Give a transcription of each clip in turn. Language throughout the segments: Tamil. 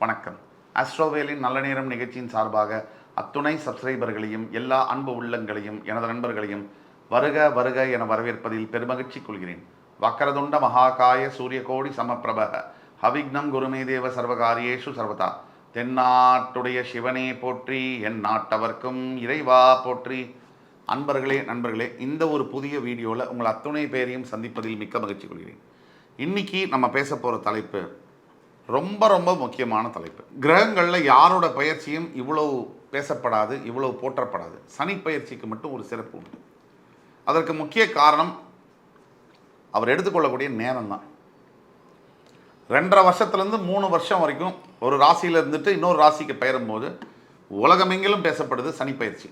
வணக்கம். அஸ்ட்ரோவேலின் நல்ல நேரம் நிகழ்ச்சியின் சார்பாக அத்துணை சப்ஸ்கிரைபர்களையும் எல்லா அன்பு உள்ளங்களையும் எனது நண்பர்களையும் வருக வருக என வரவேற்பதில் பெருமகிழ்ச்சி கொள்கிறேன். வக்கரதுண்ட மகாகாய சூரியகோடி சமப்பிரப ஹவிக்னம் குருமே தேவ சர்வகாரியேஷு சர்வதா. தென்னாட்டுடைய சிவனே போற்றி என் நாட்டவர்க்கும் இறைவா போற்றி. அன்பர்களே நண்பர்களே இந்த ஒரு புதிய வீடியோவில் உங்கள் அத்துணை பேரையும் சந்திப்பதில் மிக்க மகிழ்ச்சி கொள்கிறேன். இன்னைக்கு நம்ம பேச போகிற தலைப்பு ரொம்ப ரொம்ப முக்கியமான தலைப்பு. கிரகங்களில் யாரோட பயிற்சியும் இவ்வளவு பேசப்படாது இவ்வளவு போற்றப்படாது. சனி பயிற்சிக்கு மட்டும் ஒரு சிறப்பு உண்டு. அதற்கு முக்கிய காரணம் அவர் எடுத்துக்கொள்ளக்கூடிய நேரம் தான் ரெண்டரை வருஷத்துலேருந்து மூணு வருஷம் வரைக்கும் ஒரு ராசியில் இருந்துட்டு இன்னொரு ராசிக்கு பெயரும்போது உலகமெங்கிலும் பேசப்படுது சனி பயிற்சி.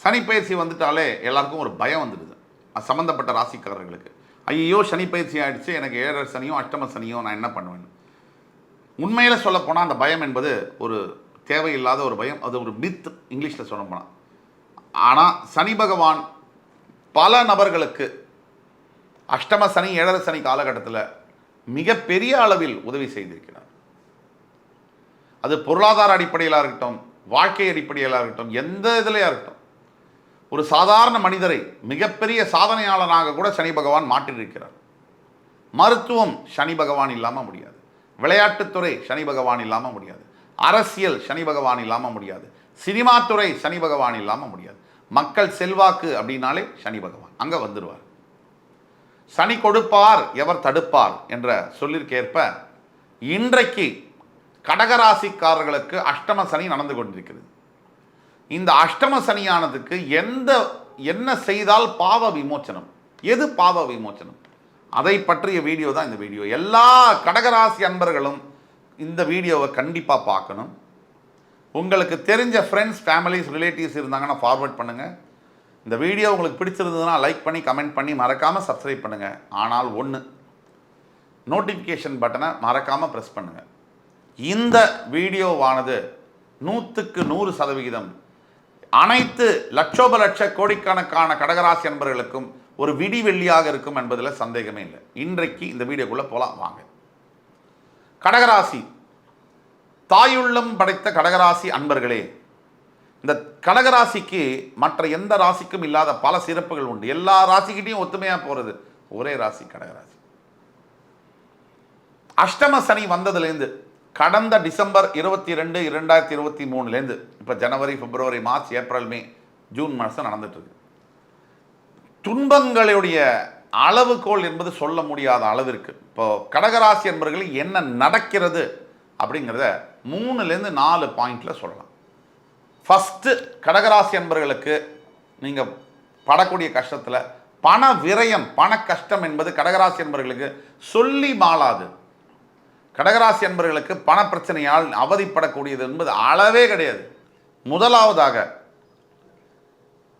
சனி பயிற்சி வந்துட்டாலே எல்லாருக்கும் ஒரு பயம் வந்துடுது. அது சம்மந்தப்பட்ட ராசிக்காரர்களுக்கு. ஐயோ சனி பயிற்சி ஆயிடுச்சு எனக்கு ஏழரை சனியோ அஷ்டம சனியோ நான் என்ன பண்ணுவேன் உண்மையில் சொல்லப்போனால் அந்த பயம் என்பது ஒரு தேவையில்லாத ஒரு பயம். அது ஒரு மித் இங்கிலீஷில் சொல்ல போனால் ஆனால் சனி பகவான் பல நபர்களுக்கு அஷ்டம சனி ஏழரை சனி காலகட்டத்தில் மிகப்பெரிய அளவில் உதவி செய்திருக்கிறார். அது பொருளாதார அடிப்படையிலாக இருக்கட்டும் வாழ்க்கை அடிப்படையிலாக இருக்கட்டும் எந்த இதுலையாக இருக்கட்டும். ஒரு சாதாரண மனிதரை மிகப்பெரிய சாதனையாளனாக கூட சனி பகவான் மாற்றியிருக்கிறார். மருத்துவம் சனி பகவான் இல்லாமல் முடியாது. விளையாட்டுத்துறை சனி பகவான் இல்லாமல் முடியாது. அரசியல் சனி பகவான் இல்லாமல் முடியாது. சினிமாத்துறை சனி பகவான் இல்லாமல் முடியாது. மக்கள் செல்வாக்கு அப்படின்னாலே சனி பகவான். அங்கே வந்துடுவார் சனி கொடுப்பார் எவர் தடுப்பார் என்ற சொல்லிற்கேற்ப இன்றைக்கு கடகராசிக்காரர்களுக்கு அஷ்டம சனி நடந்து கொண்டிருக்கிறது. இந்த அஷ்டம சனியானதுக்கு எந்த என்ன செய்தால் பாவ விமோச்சனம்? எது பாவ விமோச்சனம்? அதை பற்றிய வீடியோ தான் இந்த வீடியோ. எல்லா கடகராசி அன்பர்களும் இந்த வீடியோவை கண்டிப்பாக பார்க்கணும். உங்களுக்கு தெரிஞ்ச ஃப்ரெண்ட்ஸ் ஃபேமிலிஸ் ரிலேட்டிவ்ஸ் இருந்தாங்கன்னா ஃபார்வர்ட் பண்ணுங்கள் இந்த வீடியோ உங்களுக்கு பிடிச்சிருந்ததுன்னா லைக் பண்ணி கமெண்ட் பண்ணி மறக்காமல் சப்ஸ்கிரைப் பண்ணுங்கள் ஆனால் ஒன்று நோட்டிஃபிகேஷன் பட்டனை மறக்காமல் ப்ரெஸ் பண்ணுங்கள் இந்த வீடியோவானது நூற்றுக்கு நூறு சதவிகிதம் அனைத்து லட்சோப லட்ச கோடிக்கணக்கான கடகராசி அன்பர்களுக்கும் ஒரு விடிவெள்ளியாக இருக்கும் என்பதில் சந்தேகமே இல்லை. இன்றைக்கு இந்த வீடியோக்குள்ளே போகலாம் வாங்க. கடகராசி. தாயுள்ளம் படைத்த கடகராசி அன்பர்களே இந்த கடகராசிக்கு மற்ற எந்த ராசிக்கும் இல்லாத பல சிறப்புகள் உண்டு. எல்லா ராசிக்கிட்டையும் ஒத்துமையாக போகிறது ஒரே ராசி கடகராசி. அஷ்டம சனி வந்ததுலேருந்து கடந்த டிசம்பர் இருபத்தி ரெண்டு இரண்டாயிரத்தி இருபத்தி மூணுலேருந்து இப்போ ஜனவரி பிப்ரவரி மார்ச் ஏப்ரல் மே ஜூன் மாதம் நடந்துட்டுருக்கு. துன்பங்களுடைய அளவுகோல் என்பது சொல்ல முடியாத அளவிற்கு. இப்போ கடகராசி என்பர்கள் என்ன நடக்கிறது அப்படிங்கிறத மூணுலேருந்து நாலு பாயிண்டில் சொல்லலாம். ஃபஸ்ட்டு கடகராசி என்பர்களுக்கு நீங்கள் படக்கூடிய கஷ்டத்தில் பண விரயம் பண கஷ்டம் என்பது கடகராசி என்பர்களுக்கு சொல்லி மாளாது. கடகராசி என்பர்களுக்கு பண பிரச்சனையால் அவதிப்படக்கூடியது என்பது அளவே கிடையாது. முதலாவதாக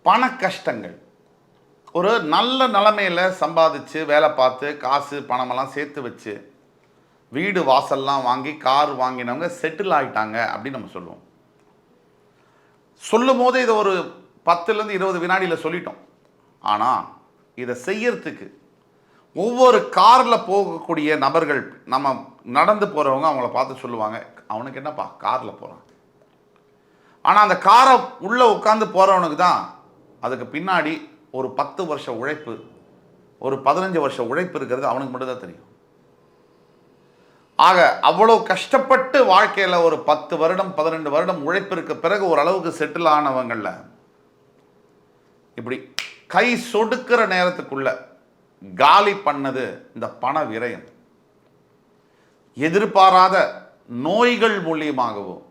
பண கஷ்டங்கள். ஒரு நல்ல நிலமையில் சம்பாதிச்சு வேலை பார்த்து காசு பணமெல்லாம் சேர்த்து வச்சு வீடு வாசல்லாம் வாங்கி கார் வாங்கினவங்க செட்டில் ஆகிட்டாங்க அப்படின்னு நம்ம சொல்லுவோம். சொல்லும் போது இதை ஒரு பத்துலேருந்து இருபது வினாடியில் சொல்லிட்டோம். ஆனால் இதை செய்யறதுக்கு ஒவ்வொரு காரில் போகக்கூடிய நபர்கள் நம்ம நடந்து போகிறவங்க அவங்கள பார்த்து சொல்லுவாங்க அவனுக்கு என்னப்பா காரில் போகிறான் ஆனால் அந்த காரை உள்ளே உட்காந்து போகிறவனுக்கு தான் அதுக்கு பின்னாடி ஒரு பத்து வருஷ உழைப்பு ஒரு பதினஞ்சு வருஷம் உழைப்பு இருக்கிறது அவனுக்கு மட்டும்தான் தெரியும். ஆக அவ்வளோ கஷ்டப்பட்டு வாழ்க்கையில் ஒரு பத்து வருடம் பதிரெண்டு வருடம் உழைப்பிற்கு பிறகு ஓரளவுக்கு செட்டில் ஆனவங்களில் இப்படி கை சொடுக்கிற நேரத்துக்குள்ள காலி பண்ணது இந்த பண விரயம். எதிர்பாராத நோய்கள் மூலியமாகவும்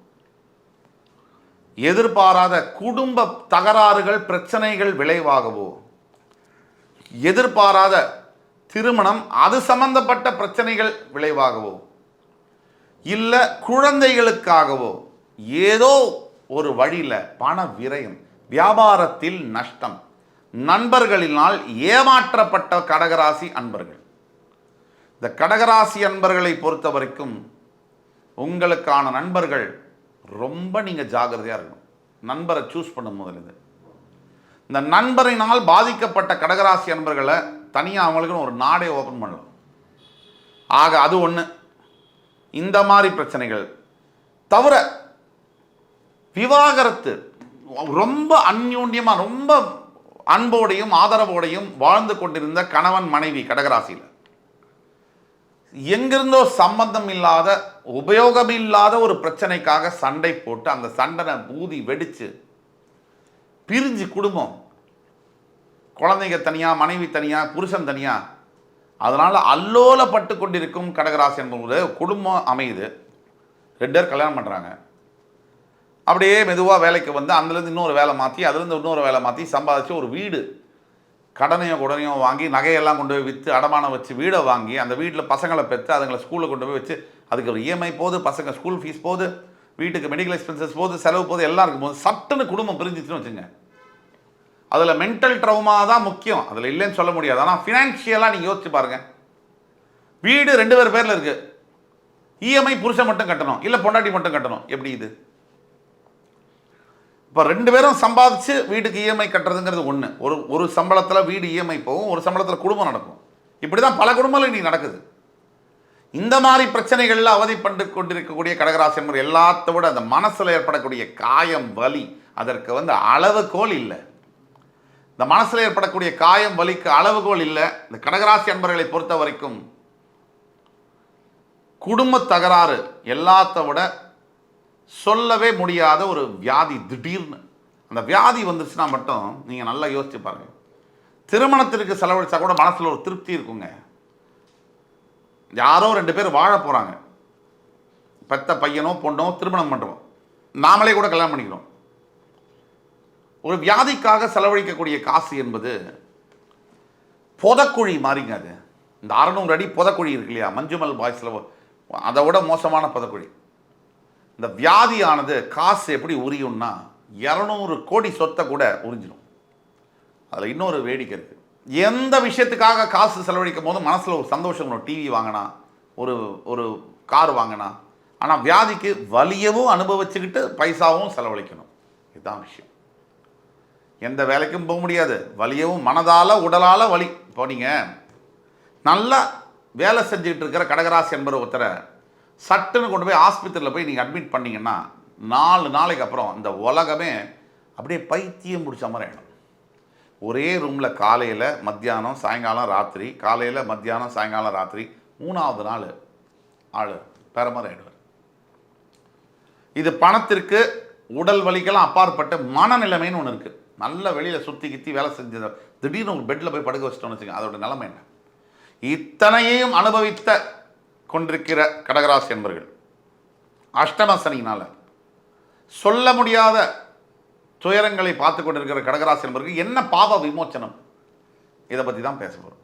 எதிர்பாராத குடும்ப தகராறுகள் பிரச்சனைகள் விளைவாகவோ எதிர்பாராத திருமணம் அது சம்பந்தப்பட்ட பிரச்சனைகள் விளைவாகவோ இல்லை குழந்தைகளுக்காகவோ ஏதோ ஒரு வழியில் பண விரயம் வியாபாரத்தில் நஷ்டம் நண்பர்களினால் ஏமாற்றப்பட்ட கடகராசி அன்பர்கள். இந்த கடகராசி அன்பர்களை பொறுத்த வரைக்கும் உங்களுக்கான நண்பர்கள் ரொம்ப நீங்கள் ஜாகிரதையாக இருக்கணும். நண்பரை சூஸ் பண்ணும் முதலிருந்து இந்த நண்பரினால் பாதிக்கப்பட்ட கடகராசி நண்பர்களை தனியாக அவங்களுக்குன்னு ஒரு நாடே ஓப்பன் பண்ணலாம். ஆக அது ஒன்று இந்த மாதிரி பிரச்சனைகள். தவிர விவாகரத்து. ரொம்ப அந்யூன்யமாக ரொம்ப அன்போடையும் ஆதரவோடையும் வாழ்ந்து கொண்டிருந்த கணவன் மனைவி கடகராசியில். எங்கிருந்தோ சம்பந்தம் இல்லாத உபயோகம் இல்லாத ஒரு பிரச்சனைக்காக சண்டை போட்டு அந்த சண்டனை ஊதி வெடிச்சு பிரிஞ்சு குடும்பம். குழந்தைங்க தனியாக மனைவி தனியாக புருஷன் தனியாக அதனால் அல்லோலப்பட்டு கொண்டிருக்கும் கடகராசி என்பது குடும்பம் அமையுது. ரெண்டு பேர் கல்யாணம் பண்ணுறாங்க அப்படியே மெதுவாக வேலைக்கு வந்து அதுலேருந்து இன்னொரு வேலை மாற்றி அதுலேருந்து இன்னொரு வேலை மாற்றி சம்பாதிச்சு ஒரு வீடு கடனையும் உடனையும் வாங்கி நகையெல்லாம் கொண்டு போய் விற்று அடமானம் வச்சு வீடை வாங்கி அந்த வீட்டில் பசங்களை பெற்று அதுங்களை ஸ்கூலில் கொண்டு போய் வச்சு அதுக்கு ஒரு இஎம்ஐ போகுது பசங்க ஸ்கூல் ஃபீஸ் போகுது வீட்டுக்கு மெடிக்கல் எக்ஸ்பென்சஸ் போகுது செலவு போகுது எல்லாம் இருக்கும்போது சட்டுன்னு குடும்பம் பிரிஞ்சிச்சுன்னு வச்சுங்க. அதில் மென்டல் ட்ரௌமா தான் முக்கியம். அதில் இல்லைன்னு சொல்ல முடியாது. ஆனால் ஃபினான்ஷியலாக நீங்கள் யோசிச்சு பாருங்கள் வீடு ரெண்டு பேர் பேரில் இருக்குது இஎம்ஐ புருஷன் மட்டும் கட்டணும். இல்லை பொண்டாட்டி மட்டும் கட்டணும். எப்படி இது? இப்போ ரெண்டு பேரும் சம்பாதிச்சு வீட்டுக்கு இஎம்ஐ கட்டுறதுங்கிறது ஒன்று ஒரு ஒரு சம்பளத்தில் வீடு இஎம்ஐ போகும் ஒரு சம்பளத்தில் குடும்பம் நடக்கும். இப்படி தான் பல குடும்பங்கள் இன்றைக்கி நடக்குது. இந்த மாதிரி பிரச்சனைகளில் அவதிப்பட்டு கொண்டிருக்கக்கூடிய கடகராசி என்பது எல்லாத்த விட அந்த மனசில் ஏற்படக்கூடிய காயம் வலி அதற்கு வந்து அளவுகோல் இல்லை. இந்த மனசில் ஏற்படக்கூடிய காயம் வலிக்கு அளவுகோல் இல்லை. இந்த கடகராசி அன்பர்களை பொறுத்த வரைக்கும் குடும்ப தகராறு எல்லாத்த விட சொல்லவே முடியாத ஒரு வியாதி திடீர்னு. அந்த வியாதி வந்துச்சுன்னா மட்டும் நீங்கள் நல்லா யோசிச்சு பாருங்கள் திருமணத்திற்கு செலவழிச்சா கூட மனசில் ஒரு திருப்தி இருக்குங்க. யாரோ ரெண்டு பேர் வாழ போகிறாங்க பெத்த பையனோ பொண்ணோ திருமணம் பண்ணுறோம் நாமளே கூட கல்யாணம் பண்ணிக்கிறோம். ஒரு வியாதிக்காக செலவழிக்கக்கூடிய காசு என்பது புதக்குழி மாறிங்க அது. இந்த அறநூறு அடி புதக்குழி இருக்கு இல்லையா? மஞ்சுமல் பாய்ஸில் அதை விட மோசமான புதக்குழி. இந்த வியாதியானது காசு எப்படி உரியும்னா இரநூறு கோடி சொத்தை கூட உறிஞ்சிடும் அதில் இன்னொரு வேடிக்கை இருக்குது எந்த விஷயத்துக்காக காசு செலவழிக்கும் போது மனசில் ஒரு சந்தோஷம் ஒரு டிவி வாங்கினா ஒரு ஒரு கார் வாங்கினா. ஆனால் வியாதிக்கு வலியவும் அனுபவிச்சுக்கிட்டு பைசாவும் செலவழிக்கணும். இதுதான் விஷயம். எந்த வேலைக்கும் போக முடியாது. வலியவும் மனதால் உடலால் வலி. இப்போ நீங்கள் நல்லா வேலை செஞ்சுக்கிட்டு இருக்கிற கடகராசி என்பவர் ஒருத்தரை சட்டுன்னு கொண்டு போய் ஆஸ்பத்திரியில் போய் நீங்கள் அட்மிட் பண்ணிங்கன்னா நாலு நாளைக்கு அப்புறம் இந்த உலகமே அப்படியே பைத்தியம் பிடிச்ச மாதிரி ஆகிடும் ஒரே ரூமில் காலையில் மத்தியானம் சாயங்காலம் ராத்திரி. காலையில் மத்தியானம் சாயங்காலம் ராத்திரி. மூணாவது நாள் ஆள் வேற மாதிரி ஆகிடுவார் இது பணத்திற்கு உடல் வலிக்கெல்லாம் அப்பாற்பட்ட மனநிலைமைன்னு ஒன்று இருக்குது நல்ல வெளியில் சுற்றி கித்தி வேலை செஞ்சது திடீர்னு ஒரு பெட்டில் போய் படுக்க வச்சிட்டோம்னு வச்சுக்கோங்க அதோட நிலைமை என்ன? இத்தனையையும் அனுபவித்த கொண்டிருக்கிற கடகராசி என்பர்கள் அஷ்டம சனியினால சொல்ல முடியாத துயரங்களை பார்த்து கொண்டிருக்கிற கடகராசி என்பவர்கள் என்ன பாவ விமோச்சனம்? இதை பற்றி தான் பேச போகிறோம்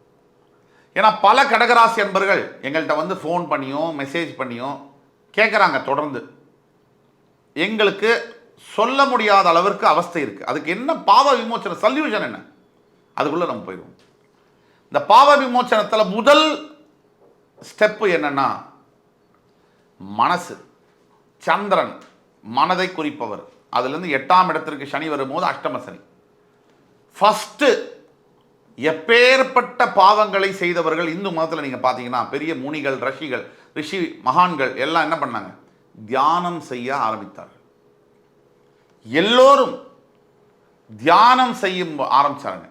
ஏன்னா பல கடகராசி என்பர்கள் எங்கள்கிட்ட வந்து ஃபோன் பண்ணியும் மெசேஜ் பண்ணியும் கேட்குறாங்க தொடர்ந்து. எங்களுக்கு சொல்ல முடியாத அளவிற்கு அவஸ்தை இருக்குது அதுக்கு என்ன பாவ விமோச்சன சல்யூஷன் என்ன? அதுக்குள்ளே நம்ம போயிடுவோம். இந்த பாவ விமோச்சனத்தில் முதல் ஸ்டெப்பு என்னன்னா மனசு. சந்திரன் மனதை குறிப்பவர். அதுலேருந்து எட்டாம் இடத்திற்கு சனி வரும்போது அஷ்டம சனி. ஃபஸ்ட்டு எப்பேற்பட்ட பாவங்களை செய்தவர்கள் இந்து மதத்தில் நீங்கள் பார்த்தீங்கன்னா பெரிய முனிகள் ரஷிகள் ரிஷி மகான்கள் எல்லாம் என்ன பண்ணாங்க? தியானம் செய்ய ஆரம்பித்தார்கள். எல்லோரும் தியானம் செய்யும் ஆரம்பித்தாங்க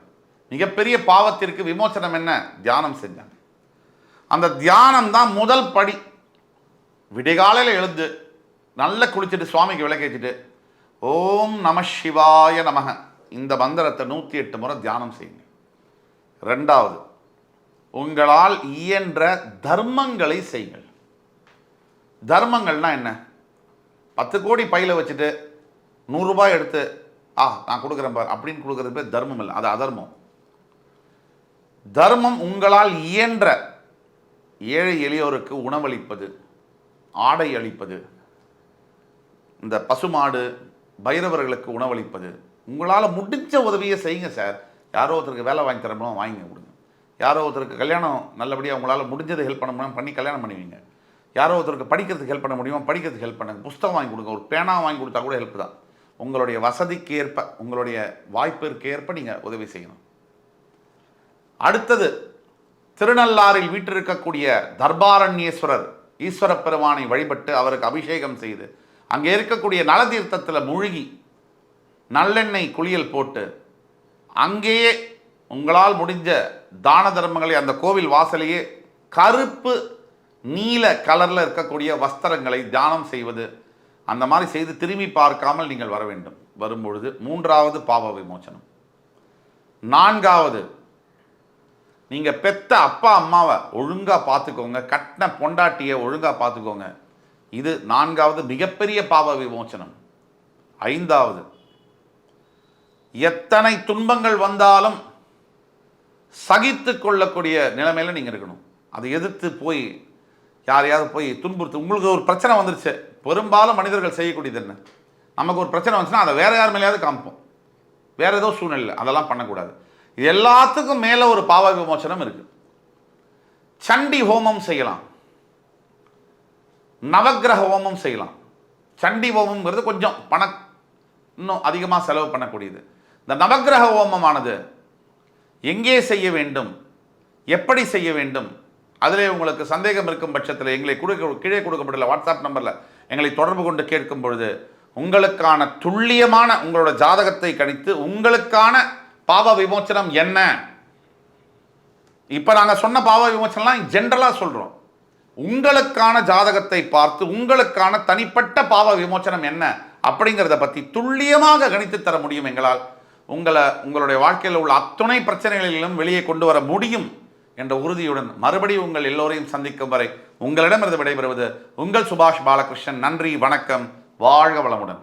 மிகப்பெரிய பாவத்திற்கு விமோசனம் என்ன? தியானம் செஞ்சாங்க. அந்த தியானம் தான் முதல் படி. விடிகாலையில் எழுந்து நல்லா குளிச்சுட்டு சுவாமிக்கு விளக்கேற்றிட்டு ஓம் நம சிவாய நமக. இந்த மந்திரத்தை நூற்றி எட்டு முறை தியானம் செய்யுங்க. ரெண்டாவது உங்களால் இயன்ற தர்மங்களை செய்யுங்கள். தர்மங்கள்னா என்ன? பத்து கோடி பையில் வச்சுட்டு நூறுரூபாய் எடுத்து ஆ நான் கொடுக்குறேன் பார் அப்படின்னு கொடுக்குறது பேர் தர்மம் இல்லை அது அதர்மம். தர்மம் உங்களால் இயன்ற ஏழை எளியோருக்கு உணவளிப்பது ஆடை அளிப்பது இந்த பசுமாடு பைரவர்களுக்கு உணவளிப்பது உங்களால் முடிஞ்ச உதவியை செய்யுங்க சார். யாரோ ஒருத்தருக்கு வேலை வாங்கி தரணுமோ வாங்கி கொடுங்க. யாரோ ஒருத்தருக்கு கல்யாணம் நல்லபடியாக உங்களால் முடிஞ்சதை ஹெல்ப் பண்ண முடியும் பண்ணி கல்யாணம் பண்ணுவீங்க யாரோ ஒருத்தருக்கு படிக்கிறதுக்கு ஹெல்ப் பண்ண முடியுமோ படிக்கிறதுக்கு ஹெல்ப் பண்ணுங்க. புஸ்தகம் வாங்கி கொடுங்க. ஒரு பேனா வாங்கி கொடுத்தா கூட ஹெல்ப் தான். உங்களுடைய வசதிக்கு ஏற்ப உங்களுடைய வாய்ப்பிற்கு ஏற்ப நீங்கள் உதவி செய்யணும். அடுத்தது திருநள்ளாறில் வீற்றிருக்கக்கூடிய தர்பாரண்யேஸ்வரர் ஈஸ்வர பெருமானை வழிபட்டு அவருக்கு அபிஷேகம் செய்து அங்கே இருக்கக்கூடிய நலதீர்த்தத்தில் மூழ்கி நல்லெண்ணெய் குளியல் போட்டு அங்கேயே உங்களால் முடிஞ்ச தான தர்மங்களை அந்த கோவில் வாசலையே கருப்பு நீல கலரில் இருக்கக்கூடிய வஸ்திரங்களை தியானம் செய்வது அந்த மாதிரி செய்து திரும்பி பார்க்காமல் நீங்கள் வர வேண்டும். வரும்பொழுது மூன்றாவது பாவ விமோச்சனம் நான்காவது நீங்கள் பெத்த அப்பா அம்மாவை ஒழுங்காக பார்த்துக்கோங்க. கட்டின பொண்டாட்டியை ஒழுங்காக பார்த்துக்கோங்க. இது நான்காவது மிகப்பெரிய பாவ விமோச்சனம் ஐந்தாவது எத்தனை துன்பங்கள் வந்தாலும் சகித்து கொள்ளக்கூடிய நிலைமையில் நீங்கள் இருக்கணும். அதை எதிர்த்து போய் யாரையாவது போய் துன்புறுத்து உங்களுக்கு ஒரு பிரச்சனை வந்துருச்சு. பெரும்பாலும் மனிதர்கள் செய்யக்கூடியது என்ன? நமக்கு ஒரு பிரச்சனை வந்துச்சுன்னா அதை வேறு யார் மேலேயாவது காமிப்போம். வேறு ஏதோ சூழ்நிலை அதெல்லாம் பண்ணக்கூடாது. இது எல்லாத்துக்கும் மேலே ஒரு பாவ விமோசனம் இருக்கு. சண்டி ஹோமம் செய்யலாம். நவக்கிரக ஹோமம் செய்யலாம். சண்டி ஹோமம்ங்கிறது கொஞ்சம் பண இன்னும் அதிகமாக செலவு பண்ணக்கூடியது. இந்த நவக்கிரக ஹோமமானது எங்கே செய்ய வேண்டும்? எப்படி செய்ய வேண்டும்? அதிலே உங்களுக்கு சந்தேகம் இருக்கும் பட்சத்தில் எங்களை கொடுக்க கீழே கொடுக்கப்பட்டுள்ள வாட்ஸ்அப் நம்பரில் எங்களை தொடர்பு கொண்டு கேட்கும் பொழுது உங்களுக்கான துல்லியமான உங்களோட ஜாதகத்தை கணித்து உங்களுக்கான பாவ விமோச்சனம் என்ன? இப்போ நாங்கள் சொன்ன பாவ விமோச்சனம்லாம் ஜென்ரலாக சொல்கிறோம் உங்களுக்கான ஜாதகத்தை பார்த்து உங்களுக்கான தனிப்பட்ட பாவ விமோச்சனம் என்ன அப்படிங்கிறத பற்றி துல்லியமாக கணித்து தர முடியும் எங்களால். உங்களை உங்களுடைய வாழ்க்கையில் உள்ள அத்துணை பிரச்சனைகளிலும் வெளியே கொண்டு வர முடியும் என்ற உறுதியுடன் மறுபடியும் உங்கள் எல்லோரையும் சந்திக்கும் வரை உங்களிடமிருந்து விடைபெறுவது உங்கள் சுபாஷ் பாலகிருஷ்ணன். நன்றி வணக்கம் வாழ்க வளமுடன்.